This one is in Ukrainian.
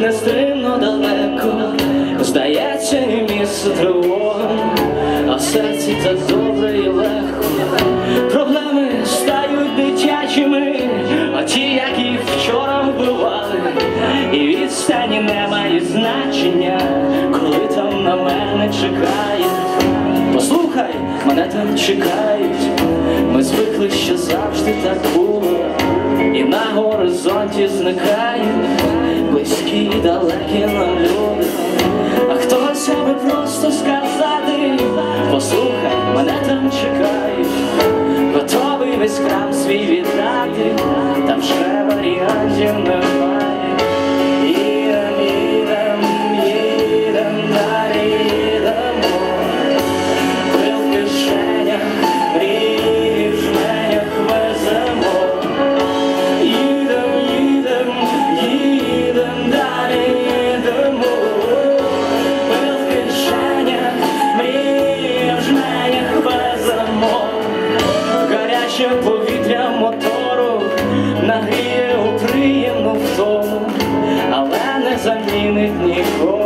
нестримно далеко, здається, і місце тривога, а в серці так добре і легко. Проблеми стають дитячими, а ті, які вчора вбивали, і відстані немає значення, коли там на мене чекають. Послухай, мене там чекають, ми звикли, що завжди так було горизонті зникають близькі і далекі нам люди. ще повітря мотору, нагріє у приємну зону, але не замінить нікого.